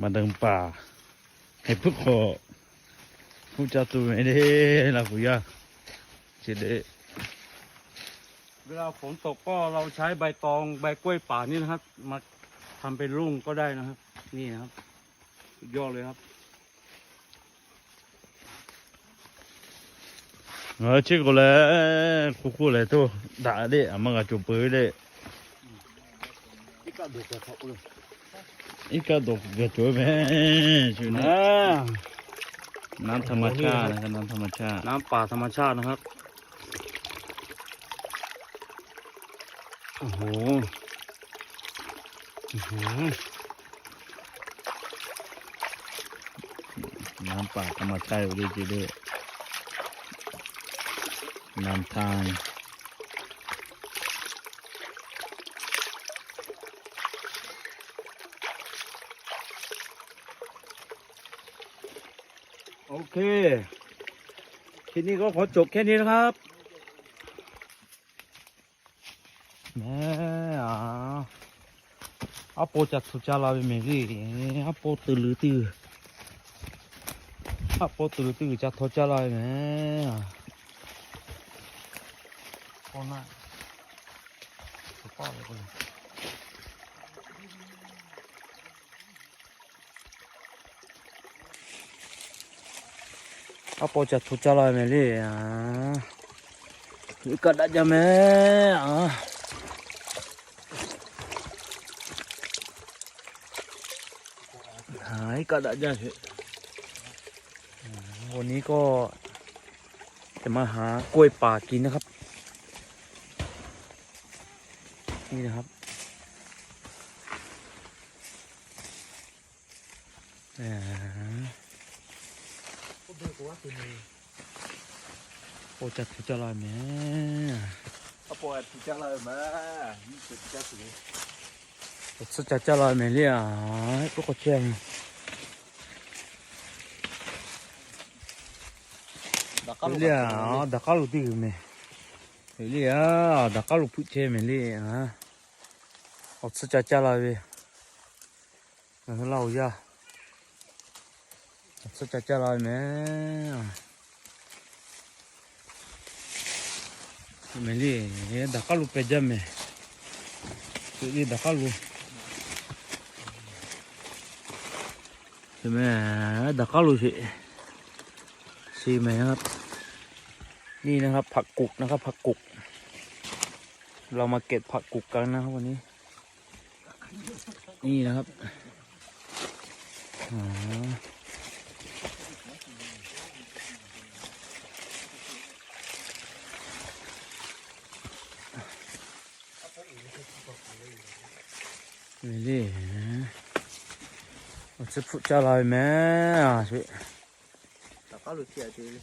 มาเดินป่าให้พวกขอผู้จัดตัวไม่ได้ละคุยาเจเดเวลาฝนตกก็เราใช้ใบตองใบกล้วยป่านี่นะครับ มาทำเป็นรุ่งก็ได้นะครับ นี่นะครับสุดยอดเลยครับเออชื่อก็เลยคู่คู่เลยตัวด่าดิอะมันก็จุบปืนดินี่ก็ดูกระทบเลย อีกก็ดกกระจุยแม่ชื่อนะนะน้ำธรรมชาตินะครับน้ำธรรมชาติ น้ำป่าธรรมชาตินะครับ โอ้โหอื้อหือน้ำป่าธรรมชาติดีจีเดน้ำทาง โอเคทีนี้ก็ขอจบแค่นี้นะครับแม่อะอาโปจัดสุจาราเปเมรีอาโปตื่นหรือตื่นอาโปตื่นหรือตื่นจัดทุจาราแม่อะโอ้น่าสุภาพเลยคนอดเมรีอะนี่ ก็ได้จะแม่อะหายกระดาษยาเฉยวันนี้ก็จะมาหากล้วยป่ากินนะครับ นี่นะครับแหมโอ้จั ดจะลอยแม่เอาปล่อยถูกจังเลยมานี่ถูกจังเลยโอ้จัดจะลอยแม่เนี่ยพวกก็แสุดจะจะลอยแม่เมลี่เฮ้ดักลูเป็ดจ้าแม่สุดที่ดักลูใช่ไหมดักลูสิสีไหมครับ นี่นะครับผักกุกนะครับผักกุก เรามาเก็บผักกุกกันนะครับวันนี้ นี่นะครับอ๋อ really 我这铺家来没啊？去。打高楼梯啊，对。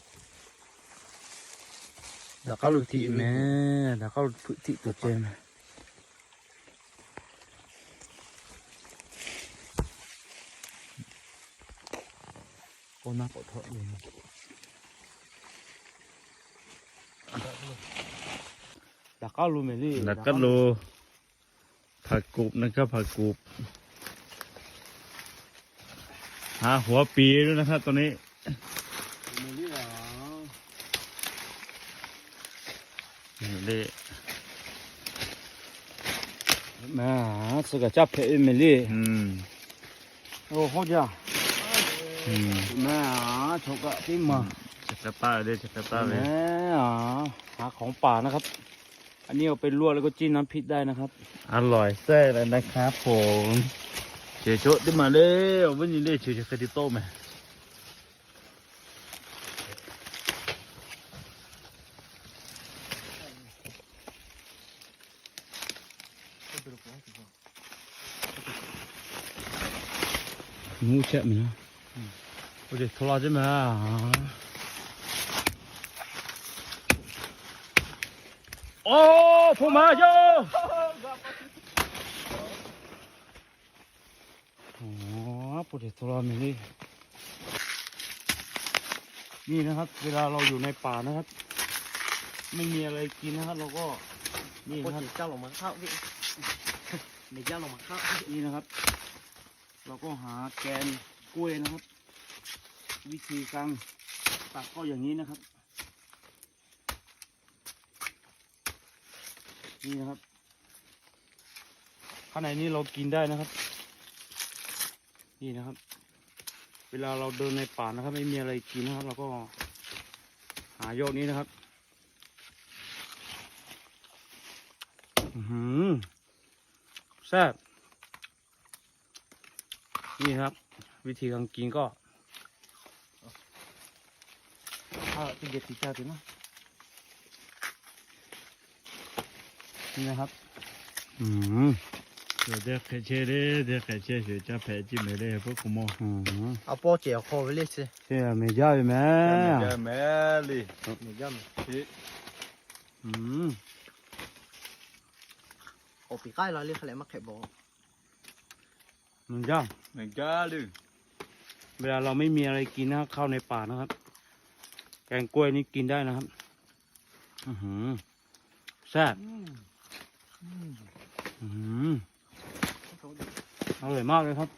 打高楼梯没？打高楼梯多见没？我拿狗头用。打高楼没哩？打高楼。 ผักกุบนะครับผักกุบหาหัวปีด้วยนะครับตัวนี้ไม่นี่เหรอนี่เลยมาสกัดจับเพลเมลี่อืมโอ้โหจ้าอืมแม่อ๋อชกอะที่มาจักรป้าเลยจักรป้าเลยแม่อ๋อหาของป่านะครับ อันนี้เอาไปลวกแล้วก็จิ้มน้ำพริกได้นะครับ อร่อยแซ่เลยนะครับผมเจ๊โจ๊ได้มาเลยวันนี้เลยเจ๊จะเคยติโต้ไหมงูเช็ดมั้ยนะโอ้ยโทรศัพท์ม โอ้ผมมาโยอ๋อปุถุโทรมินี่นี่นะครับ เวลาเราอยู่ในป่านะครับ ไม่มีอะไรกินนะครับ เราก็นี่โอ้นะครับเจ้าลงมาเข้าพี่เด็กเจ้าลงมาเข้านี่นะครับ เราก็หาแกนกล้วยนะครับ วิธีการตักก็อย่างนี้นะครับ นี่นะครับ ข้างในนี้เรากินได้นะครับ นี่นะครับ เวลาเราเดินในป่านะครับ ไม่มีอะไรกินนะครับ เราก็หายอดนี้นะครับหือแซ่บนี่ครับ วิธีการกินก็ถ้าเป็นเด็ดติดใจถึงนะ นะครับ อืมเดี๋ยวเด็ชื่เลยเด็กเช่เดี๋ยจะไปจีเมเลยพวกณหมออืมเอาปอเจียวคอไปเลยสิเชื่อไม่ยากไหมไม่ยากไหมลิไม่ยากไหมอืมโอปีกล้เราเรียกอะไรมาแขบอมันยากมันยากเลยเวลาเราไม่มีอะไรกินนะเข้าในป่านะครับ แกงกล้วยนี่กินได้นะครับ อือหือแซ่บ อร่อยมากเลยครับ